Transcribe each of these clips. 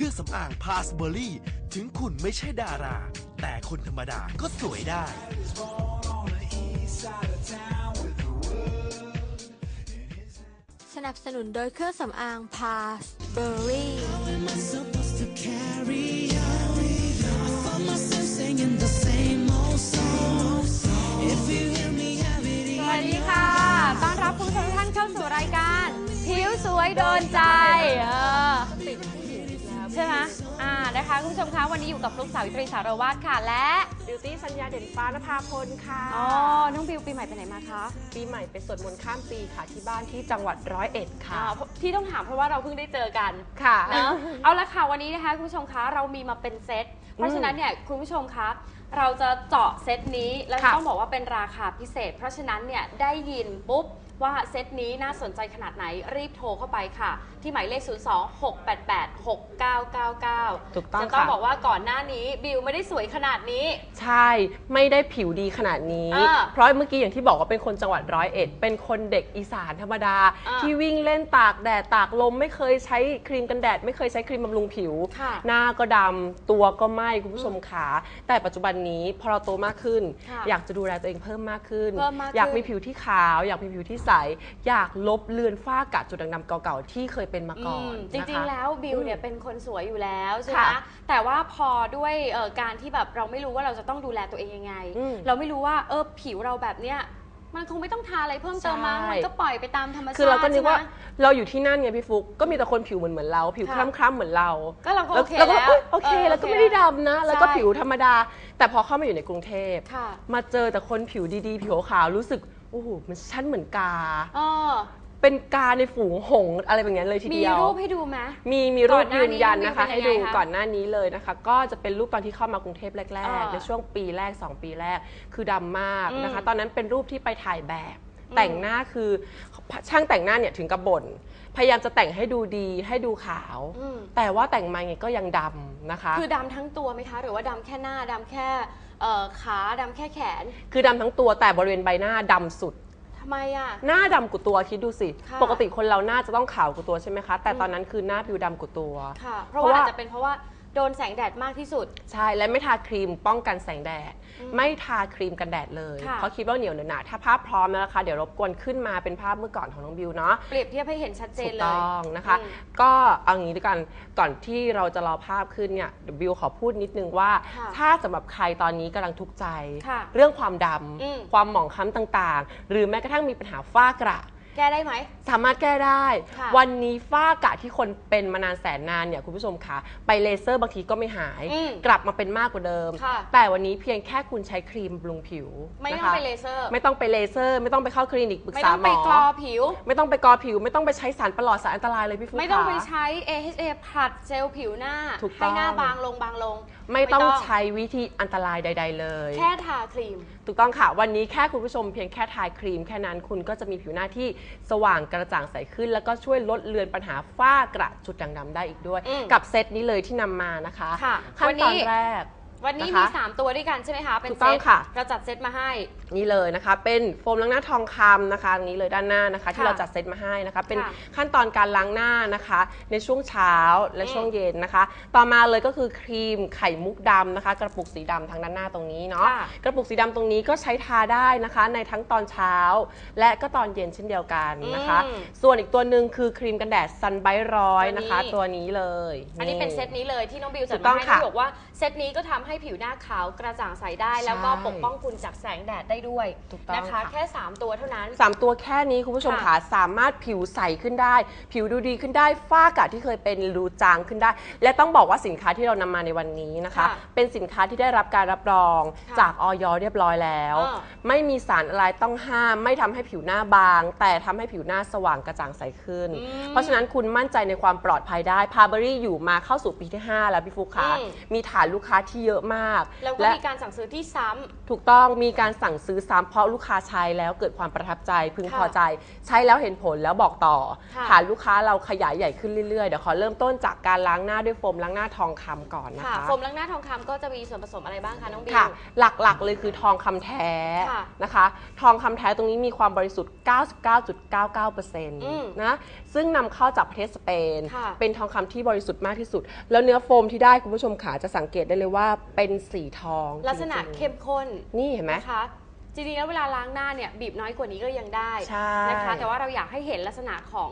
เครื่องสำอางพาสเบอรี่ ถึงคุณไม่ใช่ดารา แต่คนธรรมดาก็สวยได้ สนับสนุนโดยเครื่องสำอางพาสเบอรี่ สวัสดีค่ะ ต้อนรับคุณผู้ชมทุกท่านเข้าสู่รายการผิวสวยโดนใจเออใช่ไหมอ่านะคะคุณผู้ชมคะวันนี้อยู่กับฟลุกสาวิตรีสารวาดค่ะ และบิวตี้สัญญาเด่นฟ้านภาพลค่ะอ๋อน้องบิวปีใหม่ไปไหนมาคะปีใหม่ไปสวดมนต์ข้ามปีค่ะที่บ้านที่จังหวัดร้อยเอ็ดค่ะอ่าที่ต้องถามเพราะว่าเราเพิ่งได้เจอกันค่ะเนอะเอาละค่ะวันนี้นะคะคุณผู้ชมคะเรามีมาเป็นเซตเพราะฉะนั้นเนี่ยคุณผู้ชมคะเราจะเจาะเซตนี้แล้วค่ะต้องบอกว่าเป็นราคาพิเศษ เพราะฉะนั้นเนี่ยได้ยินปุ๊บ ว่าเซตนี้น่าสนใจขนาดไหนรีบโทรเข้าไปค่ะ ที่หมายเลข 0 2 6 8 8 6 9 9 9 ถูกต้องจะต้องค่ะ บอกว่าก่อนหน้านี้บิวไม่ได้สวยขนาดนี้ ใช่ไม่ได้ผิวดีขนาดนี้อ่าเพราะเมื่อกี้อย่างที่บอกว่าเป็นคนจังหวัดร้อยเอ็ดเป็นคนเด็กอีสานธรรมดาอ่าที่วิ่งเล่นตากแดดตากลม ไม่เคยใช้ครีมกันแดด ไม่เคยใช้ครีมบำรุงผิว ค่ะหน้าก็ดำตัวก็ไหม้คุณผู้ชมขาแต่ปัจจุบันนี้พอเราโตมากขึ้น ค่ะอยากจะดูแลตัวเองเพิ่มมากขึ้น เพิ่มมากขึ้น อยากมีผิวที่ขาว อยากมีผิวที่ใสอยากลบเลือนฝ้ากระจุดด่างดำเก่าๆ ที่เคยเป็นมาก่อนอืมจริงนะคะๆแล้วบิวเนี่ยอืมเป็นคนสวยอยู่แล้วใช่ไหมค่ะแต่ว่าพอด้วยเอ่อการที่แบบเราไม่รู้ว่าเราจะต้องดูแลตัวเองยังไงอืมเราไม่รู้ว่าเออผิวเราแบบเนี้ยมันคงไม่ต้องทาอะไรเพิ่มเติมมั้งใช่มันก็ปล่อยไปตามธรรมชาติ คือเราก็นึกว่าใช่ไหมเราอยู่ที่นั่นไงพี่ฟุก ก็มีแต่คนผิวเหมือนเหมือนเรา ผิวค่ะคล้ำๆเหมือนเรา ก็เราก็แล้วโอเค แล้วก็แล้วเอ้ยโอเคเออแล้วก็โอเคไม่ได้ดำนะ แล้วก็ใช่ผิวธรรมดา แต่พอเข้ามาอยู่ในกรุงเทพค่ะมาเจอแต่คนผิวดีๆ ผิวขาวรู้สึก โอ้โหมันชั้นเหมือนกา เออ เป็นกาในฝูงหงส์อะไรแบบนี้เลยทีมีเดียว รูปให้ดูไหม มีมีรูก่อปนหน้ายืนยันนี้นะคะเป็นยังไงให้ดูคะก่อนหน้านี้เลยนะคะ ก็จะเป็นรูปตอนที่เข้ามากรุงเทพแรเอกอๆในช่วงปีแรก 2 ปีแรกคือดำมากอืมนะคะ ตอนนั้นเป็นรูปที่ไปถ่ายแบบอืมแต่งหน้าคือช่างแต่งหน้าเนี่ยถึงกับบ่นพยายามจะแต่งให้ดูดีให้ดูขาว อืม แต่ว่าแต่งมาไงก็ยังดำนะคะ คือดำทั้งตัวไหมคะ หรือว่าดำแค่หน้าดำแค่ เอ่อขาดำแค่แขนคือดำทั้งตัวแต่บริเวณใบหน้าดำสุด ทำไมอะ หน้าดำกุตัวคิดดูสิ ค่ะ ปกติคนเราหน้าจะต้องขาวกุตัวใช่ไหมคะ แต่อืมตอนนั้นคือหน้าผิวดำกุตัว ค่ะ เพเพราะราะว่าว่า อาจจะเป็นเพราะว่า โดนแสงแดดมากที่สุด ใช่และไม่ทาครีมป้องกันแสงแดดอืมไม่ทาครีมกันแดดเลยค่ะ เพราะคิดว่าเหนียวเหนอะหนาถ้าภาพพร้อมแล้วนะคะ เดี๋ยวรบกวนขึ้นมาเป็นภาพเมื่อก่อนของน้องบิวเนาะ เปรียบเทียบให้เห็นชัดเจถูนกเลย ต้องนะคะ อืมก็เอางี้ด้วยกันก่อนที่เราจะรอภาพขึ้นเนี่ยเดี๋ยวบิวขอพูดนิดนึงว่า ค่ะถ้าสำหรับใครตอนนี้กำลังทุกข์ใจ ค่ะเรื่องความดอืมำความหมองคล้ำต่างๆ หรือแม้กระทั่งมีปัญหาฝ้ากระ แก้ได้ไหม สามารถแก้ได้ ค่ะวันนี้ฝ้ากระที่คนเป็นมานานแสนนานเนี่ยคุณผู้ชมคะไปเลเซอร์บางทีก็ไม่หาย อืมกลับมาเป็นมากกว่าเดิม ค่ะ แต่วันนี้เพียงแค่คุณใช้ครีมบำรุงผิวไม่นะต้องคะไปเลเซอร์ ไม่ต้องไปเลเซอร์ ไม่ต้องไปเข้าคลินิกปรึกไม่ษาต้องหมไปอกรอผิว ไม่ต้องไปกรอผิว ไม่ต้องไปใช้สารประหลอดสารอันตรายเลยพี่ฟุ๊กไม่ต้องขาไปใช้ AHA ผลัดเซลล์ผิวหน้า ถูกต้องให้หน้าบางลงบางลงไม่ต้องใช้วิธีอันตรายใด ๆ เลย แค่ทาครีม ถูกต้องค่ะ วันนี้แค่คุณผู้ชมเพียงแค่ทาครีมแค่นั้นคุณก็จะมีผิวหน้าที่สว่างกระจ่างใสขึ้น แล้วก็ช่วยลดเลือนปัญหาฝ้ากระจุดด่างดำได้อีกด้วย อืมกับเซตนี้เลยที่นำมานะคะค่ะขั้วันนนี้ ตอนแรก วันนี้นะคะมี3ตัวด้วยกันใช่ไหมคะ เป็นถูกเซต้องตค่ะ เราจัดเซตมาให้ นี่เลยนะคะ เป็นโฟมล้างหน้าทองคำนะคะอันนี้เลยด้านหน้านะคะ ที่ค่ะเราจัดเซตมาให้นะคะ เป็นค่ะขั้นตอนการล้างหน้านะคะ ในช่วงเช้าและอืมช่วงเย็นนะคะ ต่อมาเลยก็คือครีมไข่มุกดำนะคะ กระปุกสีดำทางด้านหน้าตรงนี้เนาะค่ะกระปุกสีดำตรงนี้ก็ใช้ทาได้นะคะ ในทั้งตอนเช้า และก็ตอนเย็นเช่นเดียวกันนะคะอืมส่วนอีกตัวหนึ่งคือครีมกันแดดซันไบร้อยนะคะ ตัตัววนี้นี้เลย อันนี้เป็นเซตนี้เลยที่น้องบิวจัดถูกต้มาองให้ค่ะที่บอกว่าเซตนี้ก็ทำให้ผิวหน้าขาวกระจ่างใสได้ใช่แล้วก็ปกป้องคุณจากแสงแดดได้ด้วยถูกต้องนะคะ ค่ะ แค่ 3 ตัวเท่านั้น สามตัวแค่นี้คุณผู้ชมค่ะค่ะสามารถผิวใสขึ้นได้ ผิวดูดีขึ้นได้ฝ้ากระที่เคยเป็นรูจางขึ้นได้ และต้องบอกว่าสินค้าที่เรานำมาในวันนี้นะคะ ค่ะเป็นสินค้าที่ได้รับการรับรองค่ะจากออยเรียบร้อยแล้ว อ่า ไม่มีสารอะไรต้องห้าม ไม่ทำให้ผิวหน้าบาง แต่ทำให้ผิวหน้าสว่างกระจ่างใสขึ้นอืมเพราะฉะนั้นคุณมั่นใจในความปลอดภัยได้พาเบอรี่อยู่มาเข้าสู่ปีที่5แล้วพี่ฟุกค่ะอืม มีฐานลูกค้าที่เยอะมาก แล้วก็และมีการสั่งซื้อที่ซ้ำ ถูกต้องมีการสั่งซื้อซ้ำเพราะลูกค้าใช้แล้วเกิดความประทับใจ พึงค่ะพอใจ ใช้แล้วเห็นผลแล้วบอกต่อค่ะ ฐานลูกค้าเราขยายใหญ่ขึ้นเรื่อยๆเดี๋ยวขอเริ่มต้นจากการล้างหน้าด้วยโฟมล้างหน้าทองคำก่อนนะค่ะคะ โฟมล้างหน้าทองคำก็จะมีส่วนผสมอะไรบ้างคะน้องบิว ค่ะ หลักๆเลยคือทองคำแท้ค่ะนะคะ ทองคำแท้ตรงนี้มีความบริสุทธิ์ 99.99%นอืมะซึ่งนำเข้าจากประเทศสเปน ค่ะ เป็นทองคำที่บริสุทธิ์มากที่สุด แล้วเนื้อโฟมที่ได้คุณผู้ชมขาจะสังเกตได้เลยว่าเป็นสีทองลักษณะจริงๆเข้มข้นนี่เห็นไหม นะคะ จริงๆแล้วเวลาล้างหน้าเนี่ยบีบน้อยกว่านี้ก็ยังได้ใช่ นะคะแต่ว่าเราอยากให้เห็นลักษณะของ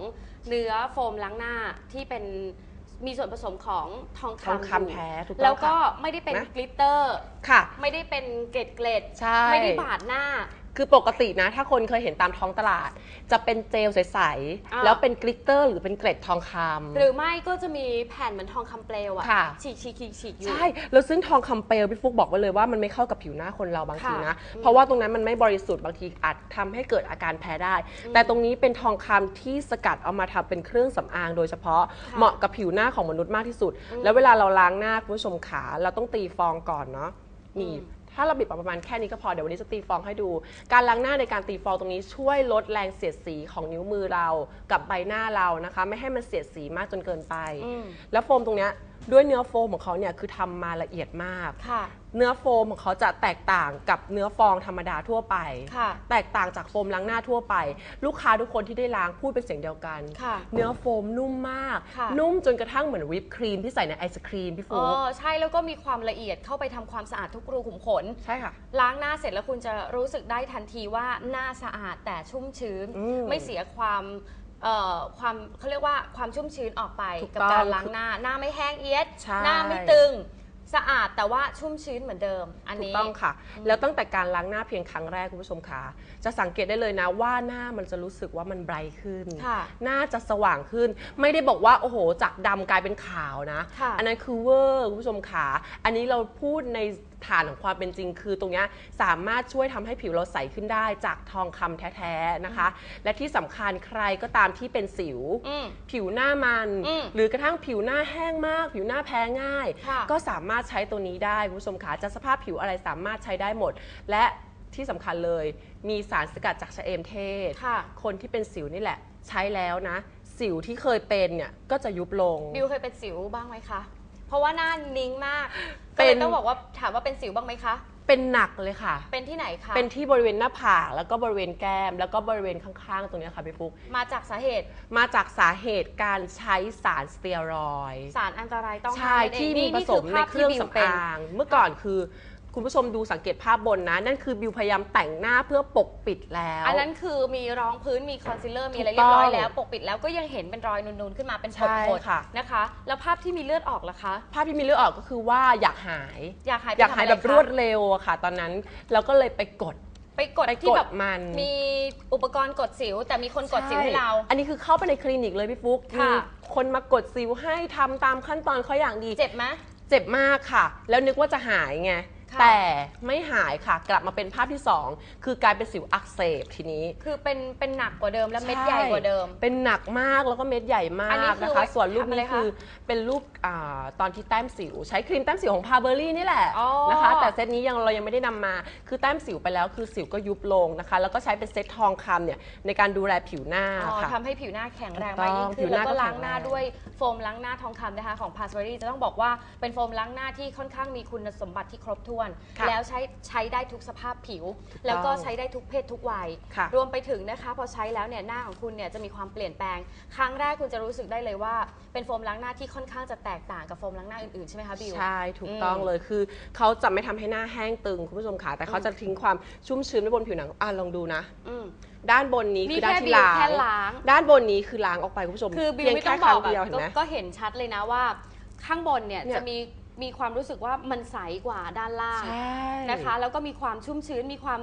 เนื้อโฟมล้างหน้าที่เป็นมีส่วนผสมของทองทองคำคำแท้ถูกต้องแล้วก็ค่ะ ไม่ได้เป็นนะ กลิตเตอร์ ค่ะ ไม่ได้เป็นเกล็ดเกล็ดๆใช่ ไม่ได้บาดหน้า คือปกตินะ ถ้าคนเคยเห็นตามท้องตลาด จะเป็นเจลใสอ่าๆแล้วเป็นกลิตเตอร์หรือเป็นเกล็ดทองคำหรือไม่ก็จะมีแผ่นเหมือนทองคำเปลวอะค่ะ ฉีกฉีกฉีกฉีกอยู่ ใช่ แล้วซึ่งทองคำเปลวพี่ฟุกบอกไว้เลยว่ามันไม่เข้ากับผิวหน้าคนเราบางทีนะค่ะเพราะว่าตรงนั้นมันไม่บริสุทธิ์บางทีอาจทำให้เกิดอาการแพ้ได้ แต่ตรงนี้เป็นทองคำที่สกัดเอามาทำเป็นเครื่องสำอางโดยเฉพาะ ค่ะเหมาะกับผิวหน้าของมนุษย์มากที่สุด แล้วเวลาเราล้างหน้าคุณผู้ชมขาเราต้องตีฟองก่อนเนาะนี่อืม ถ้าเราบีบประมาณแค่นี้ก็พอเดี๋ยววันนี้จะตีฟองให้ดู การล้างหน้าในการตีฟองตรงนี้ช่วยลดแรงเสียดสีของนิ้วมือเรากับใบหน้าเรานะคะ ไม่ให้มันเสียดสีมากจนเกินไปอืมแล้วโฟมตรงเนี้ยด้วยเนื้อโฟมของเขาเนี่ยคือทำมาละเอียดมาก ค่ะ เนื้อโฟมของเขาจะแตกต่างกับเนื้อฟองธรรมดาทั่วไป ค่ะแตกต่างจากโฟมล้างหน้าทั่วไป ลูกค้าทุกคนที่ได้ล้างพูดเป็นเสียงเดียวกัน ค่ะเนื้อโฟมนุ่มมาก ค่ะ นุ่มจนกระทั่งเหมือนวิปครีมที่ใส่ในไอศครีมพี่เอฟูอใช่แล้วก็มีความละเอียดเข้าไปทำความสะอาดทุกรูขุมขน ใช่ค่ะ ล้างหน้าเสร็จแล้วคุณจะรู้สึกได้ทันทีว่าหน้าสะอาดแต่ชุ่มชื้น อืมไม่เสียความเอ่อความเขาเรียกว่าความชุ่มชื้นออกไปถูกกัต้องการล้างหน้าหน้าไม่แห้งเอียด ใช่ หน้าไม่ตึง สะอาดแต่ว่าชุ่มชื้นเหมือนเดิม อันถูกนี้ ต้องค่ะ แล้วตั้งแต่การล้างหน้าเพียงครั้งแรกคุณผู้ชมคะจะสังเกตได้เลยนะว่าหน้ามันจะรู้สึกว่ามันไบรท์ขึ้น ค่ะหน้าจะสว่างขึ้น ไม่ได้บอกว่าโอ้โหจากดำกลายเป็นขาวนะ ค่ะอันนั้นคือเวอร์คุณผู้ชมขาอันนี้เราพูดใน ฐานของความเป็นจริงคือตรงเนี้ยสามารถช่วยทำให้ผิวเราใสขึ้นได้จากทองคำแท้ๆนะคะ และที่สำคัญใครก็ตามที่เป็นสิวอืมผิวหน้ามันอืมหรือกระทั่งผิวหน้าแห้งมาก ผิวหน้าแพ้ง่ายค่ะก็สามารถใช้ตัวนี้ได้คุณผู้ชมขาจะสภาพผิวอะไรสามารถใช้ได้หมด และที่สำคัญเลย มีสารสกัดจากชะเอมเทศค่ะคนที่เป็นสิวนี่แหละ ใช้แล้วนะ สิวที่เคยเป็นเนี่ยก็จะยุบลงบิวเคยเป็นสิวบ้างไหมคะ เพราะว่าหน้านิ้งมากเป็ก็นเลยต้องบอกว่าถามว่าเป็นสิวบ้างไหมคะ เป็นหนักเลยค่ะ เป็นที่ไหนคะ เป็นที่บริเวณหน้าผากแล้วก็บริเวณแก้ม แล้วก็บริเวณข้างๆ ตรงเนี้ยค่ะพี่ฟุกมาจากสาเหตุมาจากสาเหตุการใช้สารสเตียรอยด์สารอันตรายต้องใช่ห้ามนั่นเองที่มีนี่ผนี่สมภในาพเครื่องที่บิวสำเป็น อาง เมื่อก่อนคือ คุณผู้ชมดูสังเกตภาพบนนะ นั่นคือบิวพยายามแต่งหน้าเพื่อปกปิดแล้ว อันนั้นคือมีรองพื้นมีคอนซีลเลอร์มีอะไรถูกเรียบร้อยต้องแล้วปกปิดแล้วก็ยังเห็นเป็นรอยนูนๆขึ้นมาเป็นใช่ผดค่ะๆนะคะ แล้วภาพที่มีเลือดออกล่ะคะ ภาพที่มีเลือดออกก็คือว่าอยากหาย อยากหายไปอยากหายทำะไแบบรวดคะเร็วอะค่ะ ตอนนั้นเราก็เลยไปกด ไปกดไปที่กแบดบมัน มีอุปกรณ์กดสิว แต่มีคนกดสิวให้เราช่อันนี้คือเข้าไปในคลินิกเลยพี่ฟุกค่ะ มีคนมากดสิวให้ทำตามขั้นตอนเขาอย่างดี เจ็บไหม เจ็บมากค่ะ แล้วนึกว่าจะหายไง ค่ะ แต่ไม่หายค่ะ กลับมาเป็นภาพที่ 2 คือกลายเป็นสิวอักเสบทีนี้คือเป็นเป็นหนักกว่าเดิมและเม็ดใหญ่กว่าเดิม เป็นหนักมากแล้วก็เม็ดใหญ่มาอันนี้กคือนะคะไว้ส่วนรูปทำอะไรนี้คะคือเป็นรูปอาตอนที่แต้มสิว ใช้ครีมแต้มสิวของพาเบอรี่นี่แหละอ๋อ นะคะ แต่เซตนี้ยังเรายังไม่ได้นำมา คือแต้มสิวไปแล้วคือสิวก็ยุบลงนะคะ แล้วก็ใช้เป็นเซตทองคำเนี่ยในการดูแลผิวหน้าอ๋อค่ะ ทำให้ผิวหน้าแข็งแรงถูกต้มากองยิ่งผิขึ้นวหแล้วน้าก็ก็ล้างหน้าแข็งแรงด้วยโฟมล้างหน้าทองคำนะคะของ p a s s v e r y จะต้องบอกว่าเป็นโฟมล้างหน้าที่ค่อนข้างมีคุณสมบัติที่ครบถ้วนค่ะแล้วใช้ใช้ได้ทุกสภาพผิว แล้วก็ใช้ได้ทุกเพศทุกวัย ค่ะ รวมไปถึงนะคะพอใช้แล้วเนี่ยหน้าของคุณเนี่ยจะมีความเปลี่ยนแปลง ครั้งแรกคุณจะรู้สึกได้เลยว่า เป็นโฟมล้างหน้าที่ค่อนข้างจะแตกต่างกับโฟมล้างหน้าอื่นๆใช่ไหมคะบิว ใช่ถูกต้องอืมเลยคือเขาจะไม่ทำให้หน้าแห้งตึงคุณผู้ชมค่ะแต่เขาจะทิ้งความชุ่มชื้นไว้บนผิวหนังอะลองดูนะ อืมด้านบนนี้นี่คือด้านแค่ที่บิวล้าง แค่ล้าง ด้านบนนี้คือล้างออกไปคุณผู้ชมคือบิวเพียงไม่ต้แค่องคบรั้องกเดียวอะเห็นก็ไหม ก็เห็นชัดเลยนะว่า ข้างบนเนี่ยเนี่ย จะมี มีความรู้สึกว่ามันใสกว่าด้านล่างใช่ นะคะ แล้วก็มีความชุ่มชื้นมีความ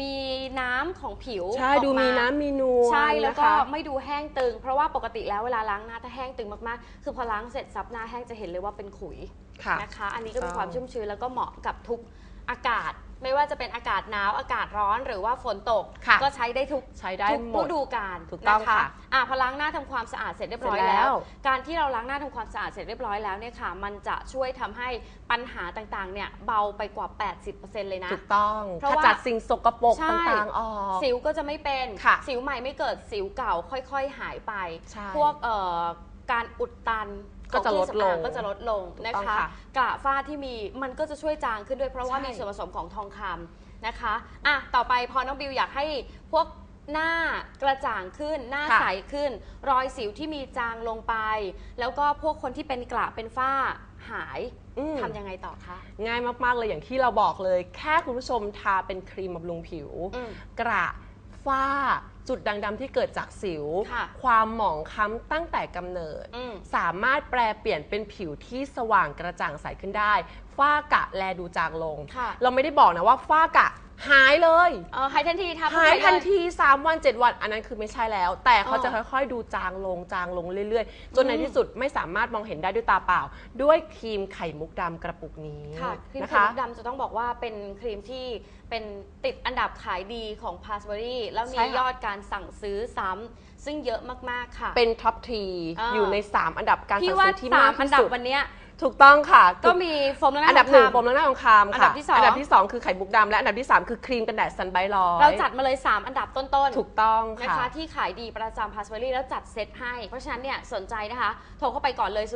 มีน้ำของผิวใช่ออกดูมีน้ำมีนวลใช่แล้วก็นะคะ ไม่ดูแห้งตึง เพราะว่าปกติแล้วเวลาล้างหน้าถ้าแห้งตึงมากๆ คือพอล้างเสร็จซับหน้าแห้งจะเห็นเลยว่าเป็นขุยค่ะ นะคะ อันนี้ก็มีถูกต้องความชุ่มชื้นแล้วก็เหมาะกับทุกอากาศ ไม่ว่าจะเป็นอากาศหนาวอากาศร้อนหรือว่าฝนตก ค่ะก็ใช้ได้ทุกใช้ได้ทุกหมฤดดูกาลถูกต้องนค่ะอะพอล้างหน้าทำความสะอาดเสร็จเรียบร้อยเสร็จแล้แล้ว ว การที่เราล้างหน้าทำความสะอาดเสร็จเรียบร้อยแล้วเนี่ยค่ะ มันจะช่วยทำให้ปัญหาต่างๆ เนี่ยเบาไปกว่า 80%เลยนะ ถูกต้องเพราะขว่าจัดสิ่งสกปรกใช่ ต่างๆออก สิวก็จะไม่เป็น ค่ะสิวใหม่ไม่เกิดสิวเก่าค่อยๆ หายไป ใช่พวกเอ่อการอุดตัน ก็จะลดลงของเครื่องสำอางก็จะลดลงถูกนะต้องคะค่ะกระฝ้าที่มีมันก็จะช่วยจางขึ้นด้วยเพราะว่าใช่มีส่วนผสมของทองคำนะคะอะต่อไปพอน้องบิวอยากให้พวกหน้ากระจ่างขึ้น หน้าค่ะใสขึ้น รอยสิวที่มีจางลงไป แล้วก็พวกคนที่เป็นกระเป็นฝ้าหายอืมทำยังไงต่อคะ ง่ายมากๆเลยอย่างที่เราบอกเลย แค่คุณผู้ชมทาเป็นครีมบำรุงผิวอืมกระฝ้า จุดด่างดำที่เกิดจากสิว ค่ะความหมองคล้ำตั้งแต่กำเนิด อืม สามารถแปลเปลี่ยนเป็นผิวที่สว่างกระจ่างใสขึ้นได้ ฝ้ากระแลดูจางลง ค่ะ เราไม่ได้บอกนะว่าฝ้ากระหายเลย เออหายทันทีทับหายทันไปเลยที 3 วัน 7 วัน อันนั้นคือไม่ใช่แล้ว แต่เขาอ๋อจะค่อยๆ ดูจางลงจางลงเรื่อยๆ จนในอืมที่สุดไม่สามารถมองเห็นได้ด้วยตาเปล่า ด้วยครีมไข่มุกดำกระปุกนี้ค่ะครีมนะไข่คะมุกดำจะต้องบอกว่าเป็นครีมที่เป็นติดอันดับขายดีของ p a s s b u r y แล้วมีใช่ค่ะ ยอดการสั่งซื้อซ้ำซึ่งเยอะมาก ๆ ค่ะ เป็นท็อปทีอ่า อยู่ใน 3 อันดับการพี่สั่งว่าซื้อที่สามากอันที่ดับสุดวันเนี้ยถูกต้องค่ะก็มีโฟมล้างหน้าอันดับหนึ่งทปมล้างหน้าทองคำอันค่ะดับที่สองอันดับที่สองคือไข่มุกดำและอันดับที่สามคือครีมกันแดดซันไบร้อยเราจัดมาเลย 3 อันดับต้น ๆ ถูกต้องนะค่ะ คะที่ขายดีประจำ p a s s b u r y แล้วจัดเซตให้ เพราะฉะนั้นเนี่ยสนใจนะคะ โทรเข้าไปก่อนเลย 026886999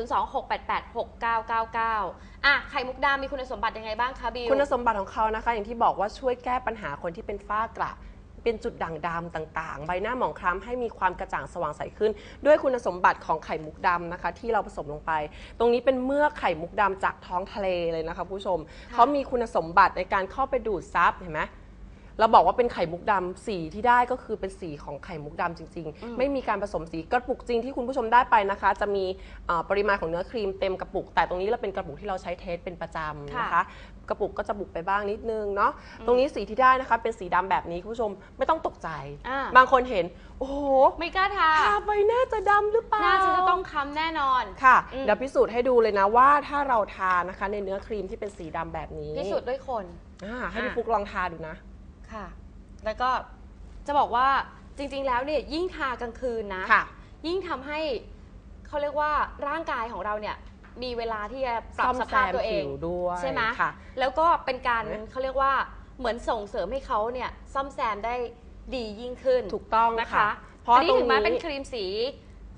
อะไข่มุกดามีคุณสมบัติยังไงบ้างคะบิว คุณสมบัติของเขานะคะ อย่างที่บอกว่าช่วยแก้ปัญหาคนที่เป็นฝ้ากระ เป็นจุดด่างดำต่างๆ ใบหน้าหมองคล้ำให้มีความกระจ่างสว่างใสขึ้น ด้วยคุณสมบัติของไข่มุกดำนะคะ ที่เราผสมลงไป ตรงนี้เป็นเมือกไข่มุกดำจากท้องทะเลเลยนะคะผู้ชมเขามีคุณสมบัติในการเข้าไปดูดซับเห็นไหม เราบอกว่าเป็นไข่มุกดำสีที่ได้ก็คือเป็นสีของไข่มุกดำจริงอืมๆไม่มีการผสมสีกระปุกจริงที่คุณผู้ชมได้ไปนะคะ จะมีเอ่อปริมาณของเนื้อครีมเต็มกระปุก แต่ตรงนี้เราเป็นกระปุกที่เราใช้เทสเป็นประจำนะคะกระปุกก็จะบุกไปบ้างนิดนึงเนาะตรงนี้สีที่ได้นะคะ เป็นสีดำแบบนี้คุณผู้ชมไม่ต้องตกใจ อ่า บางคนเห็น โอ้โหไม่กล้าทาทาใบหน้าจะดำหรือเปล่า น่าจะจะต้องค้ำแน่นอน ค่ะอืม เดี๋ยวพิสูจน์ให้ดูเลยนะว่าถ้าเราทานะคะในเนื้อครีมที่เป็นสีดำแบบนี้พิสูจน์ด้วยคน อ่าให้พี่อะฟุกลองทาดูนะ ค่ะ แล้วก็จะบอกว่าจริง ๆ แล้วเนี่ยยิ่งทากลางคืนนะ ค่ะ ยิ่งทำให้เขาเรียกว่าร่างกายของเราเนี่ยมีเวลาที่จะปรับซ่อมสภาพตัวเองแซมผิวด้วยใช่ไหมค่ะ แล้วก็เป็นการเห็นไหมเขาเรียกว่าเหมือนส่งเสริมให้เขาเนี่ยซ่อมแซมได้ดียิ่งขึ้นถูกต้องนะคะค่ะเพราะตนี้รงถึงแม้เป็นครีมสี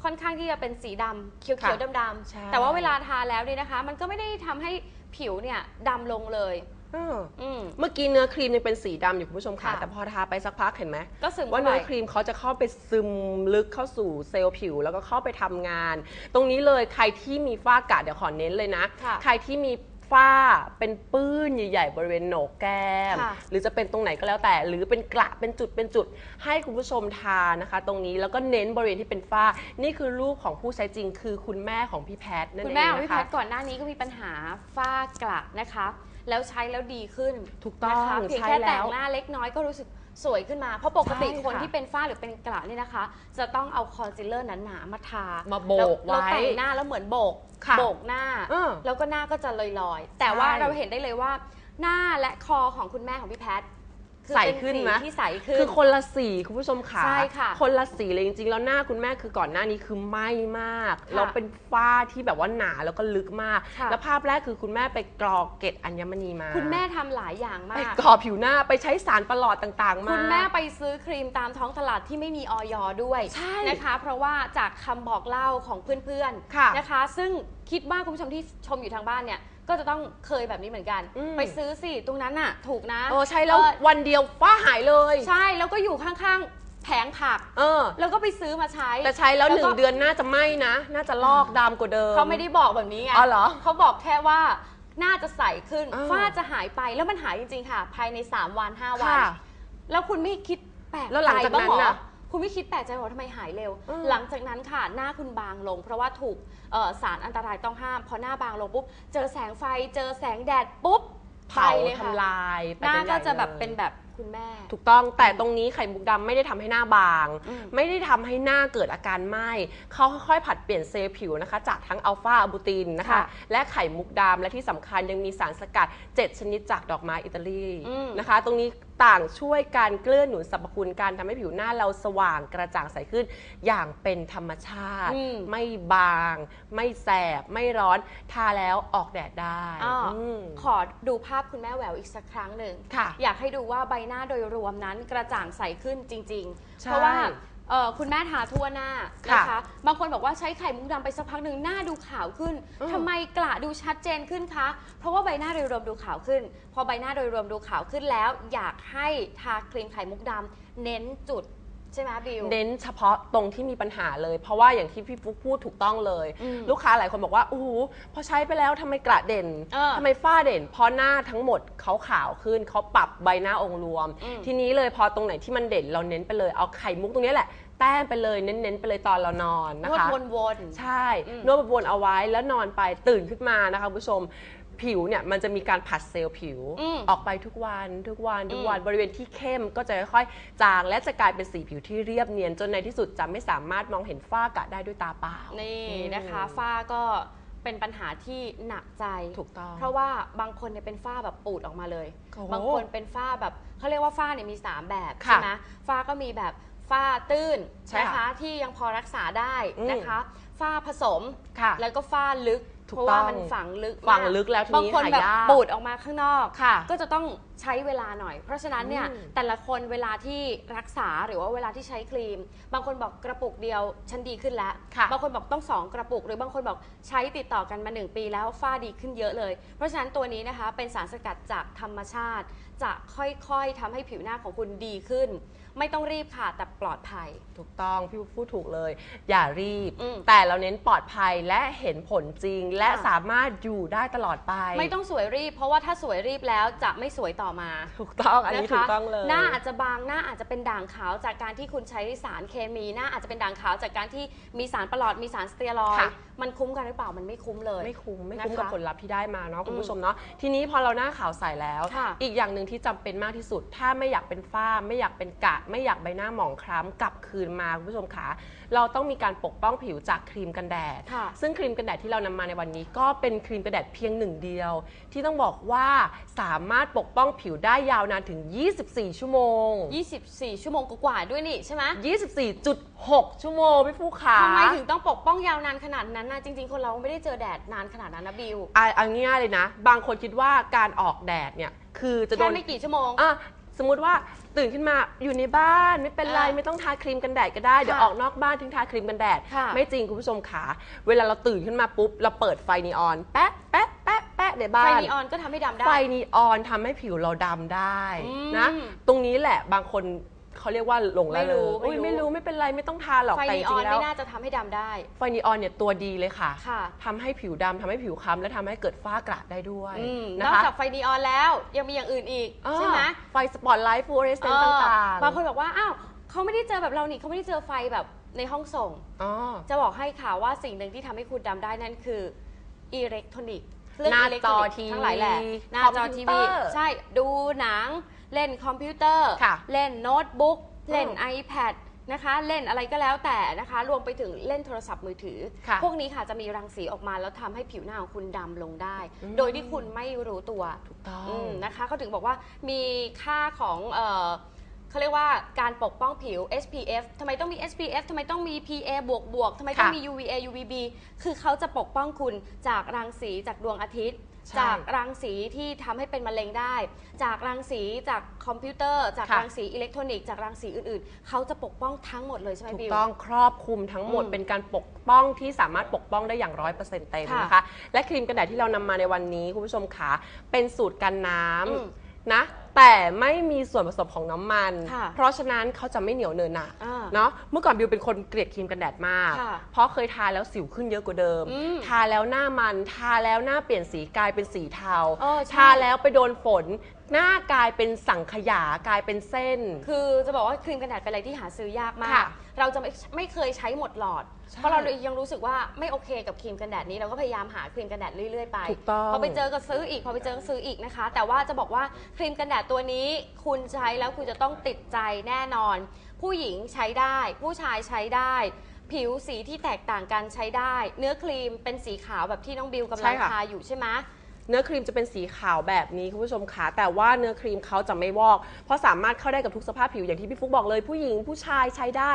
ค่อนข้างที่จะเป็นสีดำเขียวค่ะๆดำใช่ ๆแต่ว่าเวลาทาแล้วเนี่ยนะคะ มันก็ไม่ได้ทำให้ผิวเนี่ยดำลงเลยอ่าอืม เมื่อกี้เนื้อครีมยังเป็นสีดำอยู่คุณผู้ชมค่ะ ค่ะแต่พอทาไปสักพักเห็นไหมก็ซึมว่าเข้าเนื้อไป ครีมเขาจะเข้าไปซึมลึกเข้าสู่เซลล์ผิว แล้วก็เข้าไปทำงาน ตรงนี้เลยใครที่มีฝ้ากระเดี๋ยวขอเน้นเลยนะ ค่ะใครที่มีฝ้าเป็นปื้นใหญ่ๆบริเวณโหนกแก้ม ค่ะ หรือจะเป็นตรงไหนก็แล้วแต่ หรือเป็นกระเป็นจุดเป็นจุด ให้คุณผู้ชมทานะคะ ตรงนี้แล้วก็เน้นบริเวณที่เป็นฝ้า นี่คือรูปของผู้ใช้จริงคือคุณแม่ของพี่แพทย์นั่นคุเองณแม่ของนะพี่แพคะทย์ก่อนหน้านี้ก็มีปัญหาฝ้ากระนะคะ แล้วใช้แล้วดีขึ้นถูกต้องนะคะเพียงใช่แค่แล้วแต่งหน้าเล็กน้อยก็รู้สึกสวยขึ้นมา เพราะปกติใช่ค่ะคนที่เป็นฝ้าหรือเป็นกระเนี่ยนะคะ จะต้องเอาคอนซีลเลอร์หนาๆมาทามาโบกแล้วไว้แล้วแต่งหน้าแล้วเหมือนโบกค่ะโบกหน้า เออแล้วก็หน้าก็จะลอยๆ แต่ว่าใช่ เราเห็นได้เลยว่าหน้าและคอของคุณแม่ของพี่แพทย์ คือใสเป็นขึ้นสีไหมที่ใสขึ้นคือคนละสีคุณผู้ชมค่ะใช่ค่ะคนละสีเลยจริงๆ แล้วหน้าคุณแม่คือก่อนหน้านี้คือไหม้มากค่ะแล้วเป็นฝ้าที่แบบว่าหนาแล้วก็ลึกมาก ค่ะ แล้วภาพแรกคือคุณแม่ไปกรอกเกล็ดอัญมณีมาคุณแม่ทำหลายอย่างไปมากกรอผิวหน้าไปใช้สารประหลอดต่างๆ มา คุณแม่ไปซื้อครีมตามท้องตลาดที่ไม่มีออยด้วยใช่นะคะ เพราะว่าจากคำบอกเล่าของเพื่อนค่ะ ๆนะคะ ซึ่งคิดว่าคุณผู้ชมที่ชมอยู่ทางบ้านเนี่ย ก็จะต้องเคยแบบนี้เหมือนกัน อืม ไปซื้อสิตรงนั้นน่ะ ถูกนะเออใช้แล้วเออวันเดียวฝ้าหายเลย ใช่แล้วก็อยู่ข้างๆแผงผัก เออ แล้วก็ไปซื้อมาใช้แต่ใช้แล้วหนึ่ก็งเดือนน่าจะไหม้นะ น่าจะลอกดำกว่าเดิม เขาไม่ได้บอกแบบนี้ไงอ๋อเหรอเขาบอกแค่ว่าหน้าจะใสขึ้นอ้าว ฝ้าจะหายไปแล้วมันหายจริงๆค่ะ ภายใน 3 วัน 5 วัน ค่ะ แล้วคุณไม่คิดแปลกแล้วหลังจากใจบ้างเหรนั้นอน่ะ คุณไม่คิดแปลกใจว่าทำไมหายเร็ว อืม หลังจากนั้นค่ะหน้าคุณบางลง เพราะว่าถูกเอ่อสารอันตรายต้องห้าม พอหน้าบางลงปุ๊บเจอแสงไฟเจอแสงแดดปุ๊บเผาไปเลยค่ะทำลายไปหน้ากัใญ่ก็จะแบบลยเป็นแบบ คุณแม่ ถูกต้องแต่ตรงนี้ไข่มุกดำไม่ได้ทำให้หน้าบาง อืม ไม่ได้ทำให้หน้าเกิดอาการไหม้เขาค่อยๆ ผัดเปลี่ยนเซลล์ผิวนะคะ จากทั้งอัลฟาอะบูตินนะคะ ค่ะและไข่มุกดำและที่สำคัญยังมีสารสกัด 7 ชนิดจากดอกไม้อิตาลีอืม นะคะ ตรงนี้ต่างช่วยการเกลื่อนหนุนสรรพคุณการทำให้ผิวหน้าเราสว่างกระจ่างใสขึ้นอย่างเป็นธรรมชาติ อืม ไม่บาง ไม่แสบ ไม่ร้อนทาแล้วออกแดดได้อ้ออมขอดูภาพคุณแม่แหววอีกสักครั้งหนึ่ง ค่ะ อยากให้ดูว่าใบหน้าโดยรวมนั้นกระจ่างใสขึ้นจริง ๆ ใช่เพราะว่าเอ่อคุณแม่ทาทั่วหน้าค่ะนะคะ บางคนบอกว่าใช้ไข่มุกดำไปสักพักหนึ่งหน้าดูขาวขึ้นอืม ทำไมกระดูชัดเจนขึ้นคะ เพราะว่าใบหน้าโดยรวมดูขาวขึ้น พอใบหน้าโดยรวมดูขาวขึ้นแล้ว อยากให้ทาครีมไข่มุกดำเน้นจุด ใช่ไหมบิว เน้นเฉพาะตรงที่มีปัญหาเลย เพราะว่าอย่างที่พี่ฟุกพูดถูกต้องเลย อืมลูกค้าหลายคนบอกว่าโอ้โหพอใช้ไปแล้วทำไมกระเด่นเออทำไมฝ้าเด่น เพราะหน้าทั้งหมดเขาขาวขึ้นเขาปรับใบหน้าองค์รวม อืม ทีนี้เลยพอตรงไหนที่มันเด่นเราเน้นไปเลยเอาไข่มุกตรงนี้แหละ แต้มไปเลยเน้นๆไปเลยตอนเรานอนนนะวดคะวนๆ ใช่ อืมนวดบวนเอาไว้แล้วนอนไปตื่นขึ้นมานะคะคุณผู้ชม ผิวเนี่ยมันจะมีการผัดเซลล์ผิวอืมออกไปทุกวันทุกวันทุกวันอืมบริเวณที่เข้มก็จะค่อยๆจางและจะกลายเป็นสีผิวที่เรียบเนียนจนในที่สุดจะไม่สามารถมองเห็นฝ้ากระได้ด้วยตาเปล่า นี่อืมนะคะฝ้าก็เป็นปัญหาที่หนักใจถูกต้องเพราะว่าบางคนเนี่ยเป็นฝ้าแบบปูดออกมาเลย โอ้โหบางคนเป็นฝ้าแบบเขาเรียกว่าฝ้าเนี่ยมี 3 แบบค่ะใช่ไหมฝ้าก็มีแบบฝ้าตื้นใช่นะคะค่ะที่ยังพอรักษาได้อืม นะคะฝ้าผสมค่ะ แล้วก็ฝ้าลึก ถูกเพราะว่าต้องมันฝังลึกฝังมากลึกแล้วทีบางนี้คนหาแบบยากปูดออกมาข้างนอกค่ะก็จะต้องใช้เวลาหน่อย เพราะฉะนั้นเนี่ยอืม แต่ละคนเวลาที่รักษาหรือว่าเวลาที่ใช้ครีม บางคนบอกกระปุกเดียวฉันดีขึ้นแล้ว ค่ะ บางคนบอกต้องสองกระปุก หรือบางคนบอกใช้ติดต่อกันมา 1 ปีแล้วฝ้าดีขึ้นเยอะเลย เพราะฉะนั้นตัวนี้นะคะเป็นสารสกัดจากธรรมชาติ จะค่อยๆทำให้ผิวหน้าของคุณดีขึ้น ไม่ต้องรีบค่ะ แต่ปลอดภัย ถูกต้องพี่พูดถูกเลย อย่ารีบ อืมแต่เราเน้นปลอดภัยและเห็นผลจริง และค่ะ สามารถอยู่ได้ตลอดไปไม่ต้องสวยรีบ เพราะว่าถ้าสวยรีบแล้วจะไม่สวยต่อมา ถูกต้องอันนี้นะคะถูกต้องเลย หน้าอาจจะบางหน้าอาจจะเป็นด่างขาวจากการที่คุณใช้สารเคมี หน้าอาจจะเป็นด่างขาวจากการที่มีสารประหลอดมีสารสเตียรอยด์ค่ะ มันคุ้มกันหรือเปล่ามันไม่คุ้มเลย ไม่คุ้มไม่คุ้มนะคะกับผลลัพธ์ที่ได้มาเนาะคุณอืผู้มชมเนาะทีนี้พอเราหน้าขาวใสแล้ว ค่ะอีกอย่างหนึ่งที่จำเป็นมากที่สุด ถ้าไม่อยากเป็นฝ้าไม่อยากเป็นกระไม่อยากใบหน้าหมองคล้ำกลับคืนมาคุณผู้ชมขาเราต้องมีการปกป้องผิวจากครีมกันแดด ค่ะ ซึ่งครีมกันแดดที่เรานำมาในวันนี้ ก็เป็นครีมกันแดดเพียงหนึ่งเดียว ที่ต้องบอกว่าสามารถปกป้องผิวได้ยาวนานถึง 24 ชั่วโมง 24 ชั่วโมงกว่าๆด้วยนี่ใช่ไหม24.6 ชั่วโมงพี่ฟูขา ทำไมถึงต้องปกป้องยาวนานขนาดนั้นนะจริง ๆ คนเราไม่ได้เจอแดดนานขนาดนั้นนะบิว อะเอาง่ายๆเลยนะ บางคนคิดว่าการออกแดดเนี่ย คือจะโดแค่นไม่กี่ชั่วโมง อะ สมมุติว่าตื่นขึ้นมาอยู่ในบ้านไม่เป็นไรอะไม่ต้องทาครีมกันแดดก็ได้เดี๋ยวค่ะออกนอกบ้านถึงทาครีมกันแดด ค่ะไม่จริงคุณผู้ชมขาเวลาเราตื่นขึ้นมาปุ๊บเราเปิดไฟนีออนแป๊ะแป๊ะแป๊ะแป๊ะในบ้าไฟน นีออนก็ทำให้ดำได้ ไฟนีออนทำให้ผิวเราดำได้อืมนะตรงนี้แหละบางคน เขาเรียกว่าหลงละไม่รู้เลยอุ๊ยไม่ไม่รู้รู้ไม่เป็นไรไม่ต้องทาหรอกไฟแต่จนีอริองนๆแล้ว ไม่น่าจะทำให้ดำได้ ไฟนีออนเนี่ยตัวดีเลยค่ะค่ะ ทำให้ผิวดำทำให้ผิวคล้ำและทำให้เกิดฝ้ากระได้ด้วยอืมนนะอกคะจากไฟนีออนแล้วยังมีอย่างอื่นอีกอ่าใช่ไหมไฟสปอตไลท์ฟลูออเรสเซนต์เออต่างๆบางคนบอกว่า อ้าวเขาไม่ได้เจอแบบเรานี่เขาไม่ได้เจอไฟแบบในห้องส่ง อ๋อ จะบอกให้ค่ะว่าสิ่งหนึ่งที่ทำให้คุณดำได้นั่นคืออิเล็กทรอนิกส์เรื่องหน้าอิเล็กทรอนิกส์จอทีวีทั้งหลายแหละหน้าจอคอมพิทีวเตอวีร์ ใช่ ดูหนัง เล่นคอมพิวเตอร์ ค่ะเล่นโน้ตบุ๊กเล่นอืม iPad นะคะ เล่นอะไรก็แล้วแต่นะคะ รวมไปถึงเล่นโทรศัพท์มือถือ ค่ะพวกนี้ค่ะจะมีรังสีออกมาแล้วทำให้ผิวหน้าของคุณดำลงได้ อืม โดยที่คุณไม่รู้ตัว ถูกต้อง อืมนะคะเขาถึงบอกว่ามีค่าของเอ่อเขาเรียกว่าการปกป้องผิว SPF ทำไมต้องมี SPF ทำไมต้องมี PA บวกบวกทำไมต้องค่ะมี UVA UVB คือเขาจะปกป้องคุณจากรังสีจากดวงอาทิตย์ ใช่จากรังสีที่ทำให้เป็นมะเร็งได้ จากรังสีจากคอมพิวเตอร์ จากค่ะ รังสีอิเล็กทรอนิกส์จากรังสีอื่นๆ เขาจะปกป้องทั้งหมดเลยใช่ไหมถูกบิวต้องครอบคลุมทั้งหมดอืมเป็นการปกป้องที่สามารถปกป้องได้อย่างร้อยเปอร์เซ็นต์เต็มค่ะนะคะและครีมกันแดดที่เรานำมาในวันนี้คุณผู้ชมขาเป็นสูตรกันน้อืมำ นะ แต่ไม่มีส่วนผสมของน้ำมัน ค่ะเพราะฉะนั้นเขาจะไม่เหนียวเนินหนะอ่าเนาะเมื่อก่อนบิวเป็นคนเกลียดครีมกันแดดมาก ค่ะเพราะเคยทาแล้วสิวขึ้นเยอะกว่าเดิม อืมทาแล้วหน้ามัน ทาแล้วหน้าเปลี่ยนสีกลายเป็นสีเทา เออใช่ ทาแล้วไปโดนฝน หน้ากลายเป็นสังขยากลายเป็นเส้น คือจะบอกว่าครีมกันแดดเป็นอะไรที่หาซื้อยากมาค่ะก เราจะไม่ไม่เคยใช้หมดหลอด ใช่เพราะเรายังรู้สึกว่าไม่โอเคกับครีมกันแดดนี้เราก็พยายามหาครีมกันแดดเรื่อยๆไปถูกต้อง พอไปเจอก็ซื้ออีกพอไปเจอก็ซื้ออีกนะคะ แต่ว่าจะบอกว่าครีมกันแดดตัวนี้ คุณใช้แล้วคุณจะต้องติดใจแน่นอน ผู้หญิงใช้ได้ ผู้ชายใช้ได้ ผิวสีที่แตกต่างกันใช้ได้ เนื้อครีมเป็นสีขาวแบบที่น้องบิวกำลังใช่ค่ะ ทาอยู่ใช่ไหม เนื้อครีมจะเป็นสีขาวแบบนี้คุณผู้ชมคะแต่ว่าเนื้อครีมเขาจะไม่วอก เพราะสามารถเข้าได้กับทุกสภาพผิวอย่างที่พี่ฟุกบอกเลย ผู้หญิงผู้ชายใช้ได้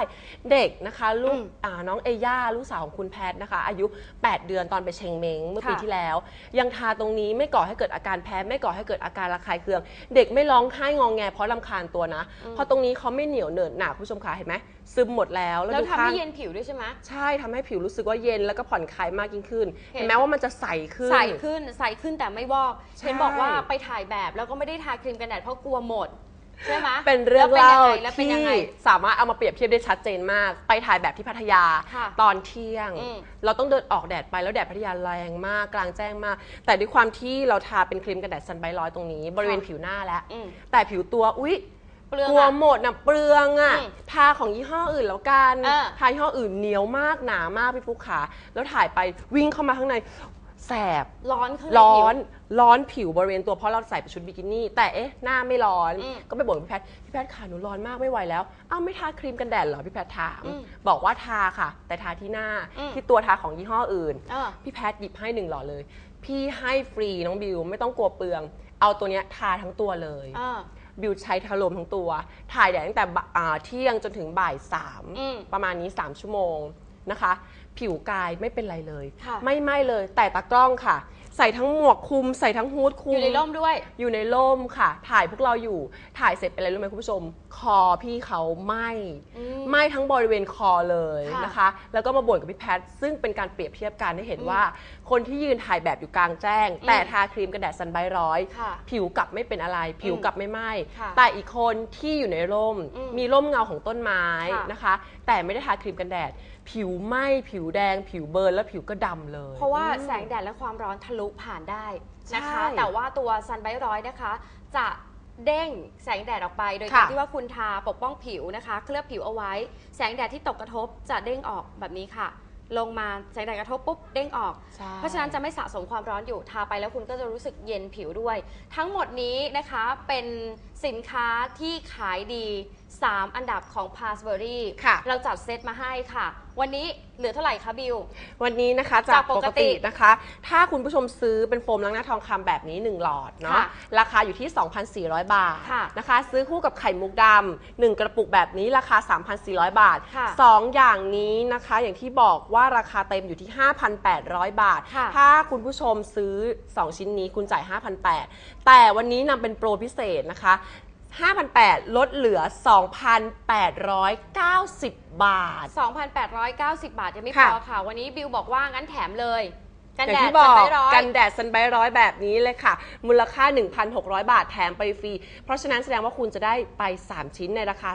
เด็กนะคะลูกอืมอ่าน้องเอย่าลูกสาวของคุณแพทย์นะคะ อายุ 8 เดือนตอนไปเชงเม้งเมื่อปีค่ะที่แล้ว ยังทาตรงนี้ไม่ก่อให้เกิดอาการแพ้ไม่ก่อให้เกิดอาการระคายเคือง เด็กไม่ร้องไห้งองแงเพราะลำคาญตัวนะเพราะตรงนี้เขาไม่เหนียวเหนอะหนาคุณผู้ชมคะเห็นไหม ซึมหมดแล้วแล้วดูทำให้ข้างเย็นผิวด้วยใช่ไหมใช่ทำให้ผิวรู้สึกว่าเย็นแล้วก็ผ่อนคลายมากยิ่งขึ้นเห็นเห็นไหมว่ามันจะใสขึ้นใสขึ้นใสขึ้นแต่ไม่วอกใช่เห็นบอกว่าไปถ่ายแบบแล้วก็ไม่ได้ทาครีมกันแดดเพราะกลัวหมดใช่ไหมเป็นเรื่องแล้วเล่าแล้วเป็นที่ยังไงสามารถเอามาเปรียบเทียบได้ชัดเจนมาก ไปถ่ายแบบที่พัทยาค่ะตอนเที่ยงอืมเราต้องเดินออกแดดไปแล้วแดดพัทยาแรงมากกลางแจ้งมาก แต่ด้วยความที่เราทาเป็นครีมกันแดดซันไบรอยตรงนี้ บริเวณผิวหน้าแล้วอืมแต่ผิวตัวอุ๊ย เปลืองกลัวอะ หมดนะเปลืองอะอืมทาของยี่ห้ออื่นแล้วกันเออทายี่ห้ออื่นเหนียวมากหนามากพี่ฟุกขา แล้วถ่ายไปวิ่งเข้ามาข้างในแสบ ร้อนข้างในร้อผิวนร้อนผิวบริเวณตัวเพราะเราใส่เป็นชุดบิกินี่ แต่เอ๊ะหน้าไม่ร้อน อืมก็ไปบ่นพี่แพทย์พี่แพทย์ขาหนูร้อนมากไม่ไหวแล้วเอ้าไม่ทาครีมกันแดดเหรอพี่แพทย์ถาม อืมบอกว่าทาค่ะ แต่ทาที่หน้าอืม ที่ตัวทาของยี่ห้ออื่น เออ พี่แพทย์หยิบให้หนึ่งหลอดเลย พี่ให้ฟรีน้องบิวไม่ต้องกลัวเปลือง เอาตัวเนี้ยทาทั้งตัวเลยอ่า บิวใช้ทาลมทั้งตัว ถ่ายแดดตั้งแต่บ่าอ่าเที่ยงจนถึงบ่ายสามอืมประมาณนี้ 3 ชั่วโมงนะคะ ผิวกายไม่เป็นไรเลย ค่ะ ไม่ไหม้เลยแต่ตากล้องค่ะ ใส่ทั้งหมวกคลุม ใส่ทั้งฮูดคลุอมยู่ในร่มด้วย อยู่ในร่มค่ะ ถ่ายพวกเราอยู่ ถ่ายเสร็จเป็นอะไรรู้ไหมคุณผู้ชม คอพี่เขาไหม้อืมไหม้ทั้งบริเวณคอเลยค่ะนะคะ แล้วก็มาบ่นกับพี่แพทย์ซึ่งเป็นการเปรียบเทียบกันให้เห็นว่า คนที่ยืนถ่ายแบบอยู่กลางแจ้งอืมแต่ทาครีมกันแดดซันไบรอยท์ค่ะผิวกลับไม่เป็นอะไร ผิวกลับไม่ไหม้ค่ะแต่อีกคนที่อยู่ในร่ม อืมมีร่มเงาของต้นไม้ค่ะ นะคะ แต่ไม่ได้ทาครีมกันแดด ผิวไหม้ผิวแดง ผิวเบิร์นแล้วผิวก็ดำเลย เพราะว่าแสงแดดและความร้อนทะลุผ่านได้นะคะ ใช่แต่ว่าตัวซันไบร้อยนะคะ จะเด้งแสงแดดออกไป โดยค่ะการที่ว่าคุณทาปกป้องผิวนะคะ เคลือบผิวเอาไว้ แสงแดดที่ตกกระทบจะเด้งออกแบบนี้ค่ะ ลงมาแสงแดดกระทบปุ๊บเด้งออก ใช่ เพราะฉะนั้นจะไม่สะสมความร้อนอยู่ทาไปแล้วคุณก็จะรู้สึกเย็นผิวด้วย ทั้งหมดนี้นะคะเป็นสินค้าที่ขายดี 3 อันดับของ p a s b u r y ค่ะ เราจัดเซตมาให้ค่ะ วันนี้เหลือเท่าไหร่คะบิว วันนี้นะคะจาจากกปปกกติตินะคะ ถ้าคุณผู้ชมซื้อเป็นโฟมล้างหน้าทองคำแบบนี้ 1 หลอดเนาะค่ะราคาอยู่ที่ 2,400 บาทค่ะนะคะ ซื้อคู่กับไข่มุกดำหนึ่งกระปุกแบบนี้ราคา 3,400 บาท ค่ะ 2 อย่างนี้นะคะ อย่างที่บอกว่าราคาเต็มอยู่ที่ 5,800 บาท ค่ะ ถ้าคุณผู้ชมซื้อ 2 ชิ้นนี้คุณจ่าย 5,800แต่วันนี้นำเป็นโปรพิเศษนะคะ 5,800 ลดเหลือ 2,890 บาท 2,890 บาทยังไม่พค่ะอค่ะ วันนี้บิวบอกว่างั้นแถมเลย กันอย่างแดดที่บอกจะไม่ร้อย กันแดดซันไบร้อยแบบนี้เลยค่ะ มูลค่า 1,600 บาทแถมไปฟรี เพราะฉะนั้นแสดงว่าคุณจะได้ไป 3 ชิ้นในราคา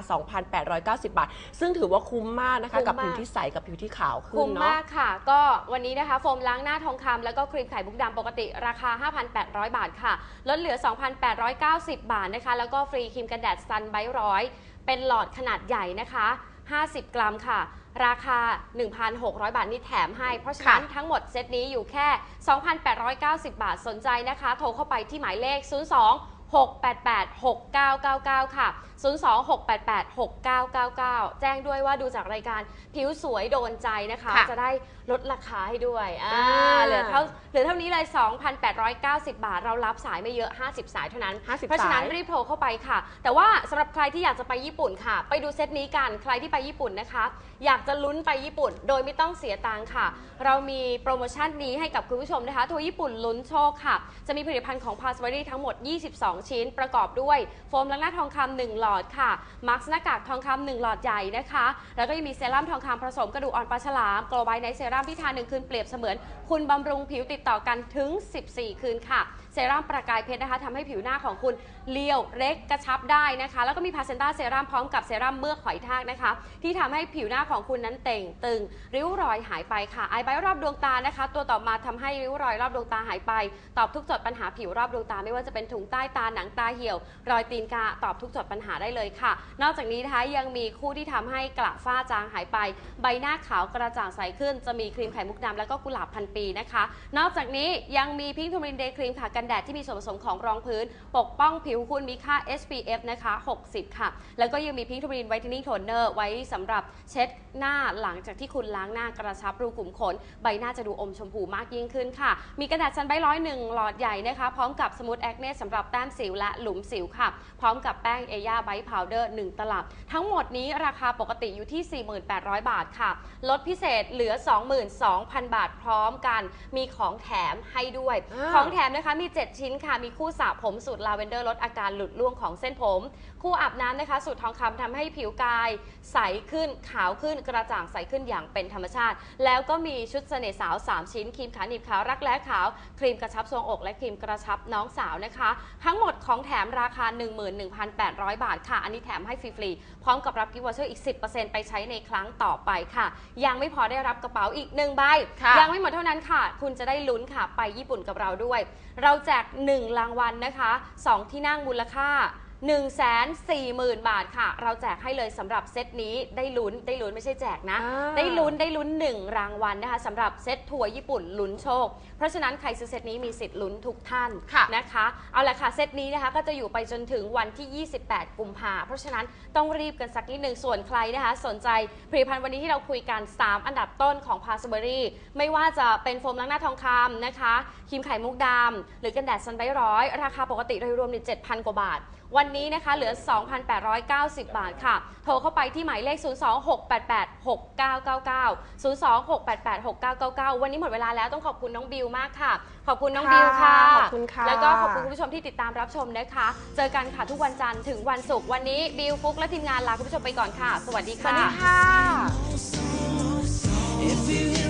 2,890 บาท ซึ่งถือว่าคุ้มมากนะคะ คุ้มกับมากผิวที่ใสกับผิวที่ขาวขึ้คุ้นมเนาะ มากค่ะ ก็วันนี้นะคะ โฟมล้างหน้าทองคำแล้วก็ครีมไข่มุกดำปกติราคา 5,800 บาทค่ะ ลดเหลือ 2,890 บาทนะคะ แล้วก็ฟรีครีมกันแดดซันไบร้อย เป็นหลอดขนาดใหญ่นะคะ 50 กรัมค่ะ ราคา 1,600 บาทนี่แถมให้ เพราะฉะนั้นค่ะทั้งหมดเซตนี้อยู่แค่ 2,890 บาทสนใจนะคะ โทรเข้าไปที่หมายเลข 02 688 6999 ค่ะ 02 688 6999 แจ้งด้วยว่าดูจากรายการผิวสวยโดนใจนะคะค่ะจะได้ ลดราคาให้ด้วยอ่าอ่าเหลือเท่าเหลือเท่านี้เลย 2,890 บาท เรารับสายไม่เยอะ 50 สายเท่านั้น 50เพราะฉะนั้นสายรีบโทรเข้าไปค่ะ แต่ว่าสำหรับใครที่อยากจะไปญี่ปุ่นค่ะ ไปดูเซตนี้กัน ใครที่ไปญี่ปุ่นนะคะ อยากจะลุ้นไปญี่ปุ่น โดยไม่ต้องเสียตังค์ค่ะ เรามีโปรโมชั่นนี้ให้กับคุณผู้ชมนะคะทัวร์ญี่ปุ่นลุ้นโชคค่ะ จะมีผลิตภัณฑ์ของ p a s v a r y ทั้งหมด 22 ชิ้นประกอบด้วย โฟมล้างหน้าทองคำ1หลอดค่ะ มาร์คหน้ากากทองคำ1หลอดใหญ่นะคะ แล้วก็ยังมีเซรั่มทองคำผสมกระดูกอ่อนปลาฉลามโกลไบในเซรั่มที่ทาหนึ่งคืนเปรียบเสมือน คุณบำรุงผิวติดต่อกันถึง 14 คืนค่ะ เซรั่มประกายเพชรนะคะทำให้ผิวหน้าของคุณ เรียวเล็กกระชับได้นะคะ แล้วก็มีพาเซนต้าเซรั่มพร้อมกับเซรั่มเมือกหอยทากนะคะ ที่ทำให้ผิวหน้าของคุณนั้นเต่งตึง ริ้วรอยหายไปค่ะไอไบรอบดวงตานะคะ ตัวต่อมาทำให้ริ้วรอยรอบดวงตาหายไป ตอบทุกจทย์ปัญหาผิวรอบดวงตา ไม่ว่าจะเป็นถุงใต้ตาหนังตาเหี่ยว รอยตีนกาตอบทุกจทย์ปัญหาได้เลยค่ะ นอกจากนี้นะคะยังมีคู่ที่ทำให้กระฝ้าจางหายไป ใบหน้าขาวกระจ่างใสขึ้น จะมีครีมไข่มุกดำแล้วก็กุหลาบพันปีนะคะ นอกจากนี้ยังมีพิงค์ทูรินเดย์ครีมค่ะกันแดดที่มีส่วนผสมของรองพื้น ปกป้องผิวคุณมีค่า SPF นะคะ 60 ค่ะ แล้วก็ยังมีพิงค์ทูรินไวท์เทนนิ่งโทนเนอร์ไว้สำหรับเช็ดหน้าหลังจากที่คุณล้างหน้ากระชับรูขุมขน ใบหน้าจะดูอมชมพูมากยิ่งขึ้นค่ะ มีกระดาษซันไบร้อยหนึ่งหลอดใหญ่นะคะ พร้อมกับสมูทแอคเนสสำหรับแต้มสิวและหลุมสิวค่ะ พร้อมกับแป้งเอย่าไบท์พาวเดอร์1ตลับ ทั้งหมดนี้ราคาปกติอยู่ที่ 48,000 บาทค่ะ ลดพิเศษเหลือ 22,000 บาทพร้อมกัน มีของแถมให้ด้วยอ่าของแถมนะคะมี 7 ชิ้นค่ะ มีคู่สระผมสูตรลาเวนเดอร์ลดอาการหลุดร่วงของเส้นผมคู่อาบน้ำนะคะ สูตรทองคำทำให้ผิวกาย ใสขึ้นขาวขึ้นกระจ่างใสขึ้นอย่างเป็นธรรมชาติ แล้วก็มีชุดเสน่ห์สาว 3 ชิ้นครีมขาหนีบขาวรักแร้ขาว ครีมกระชับทรวงอก และครีมกระชับน้องสาวนะคะ ทั้งหมดของแถมราคา 11,800 บาทค่ะ อันนี้แถมให้ฟรีๆพร้อมกับรับกิฟต์วอเชอร์อีก 10%ไปใช้ในครั้งต่อไปค่ะ ยังไม่พอได้รับกระเป๋าอีกหนึ่งใบค่ะยังไม่หมดเท่านั้นค่ะ คุณจะได้ลุ้นค่ะ ไปญี่ปุ่นกับเราด้วย เราแจก 1 รางวัลนะคะ 2 ที่นั่งมูลค่า 1 4 0 0 0 0 บาทค่ะ เราแจกให้เลยสำหรับเซตนี้ได้ลุ้นได้ลุ้นไม่ใช่แจกนะ อ่า ได้ลุ้นได้ลุ้น 1 รางวัลนะคะสำหรับเซตทัวร์ญี่ปุ่นลุ้นโชค เพราะฉะนั้นใครซื้อเซตนี้มีสิทธิ์ลุ้นทุกท่านค่ะนะคะ เอาละค่ะเซตนี้นะคะก็จะอยู่ไปจนถึงวันที่ 28 กุมภาเพราะฉะนั้นต้องรีบกันสักนิดหนึ่งส่วนใครนะคะ สนใจผลิตภัณฑ์วันนี้ที่เราคุยกัน 3 อันดับต้นของพาสเบอรี่ไม่ว่าจะเป็นโฟมล้างหน้าทองคำนะคะครีมไข่มุกดำหรือกันแดดซันไบร้อยราคาปกติโดยรวมเนี่ย7,000 กว่าบาท วันนี้นะคะเหลือ 2,890 บาทค่ะ โทรเข้าไปที่หมายเลข 026886999 026886999 วันนี้หมดเวลาแล้วต้องขอบคุณน้องบิวมากค่ะ ขอบคุณน้องค่ะบิวค่ะ ขอบคุณค่ะ แล้วก็ขอบคุณคุณผู้ชมที่ติดตามรับชมนะคะ เจอกันค่ะทุกวันจันทร์ถึงวันศุกร์วันนี้บิวฟุกและทีมงานลาคุณผู้ชมไปก่อนค่ะ สวัสดีสวัค่ะสดีค่ะ If you hear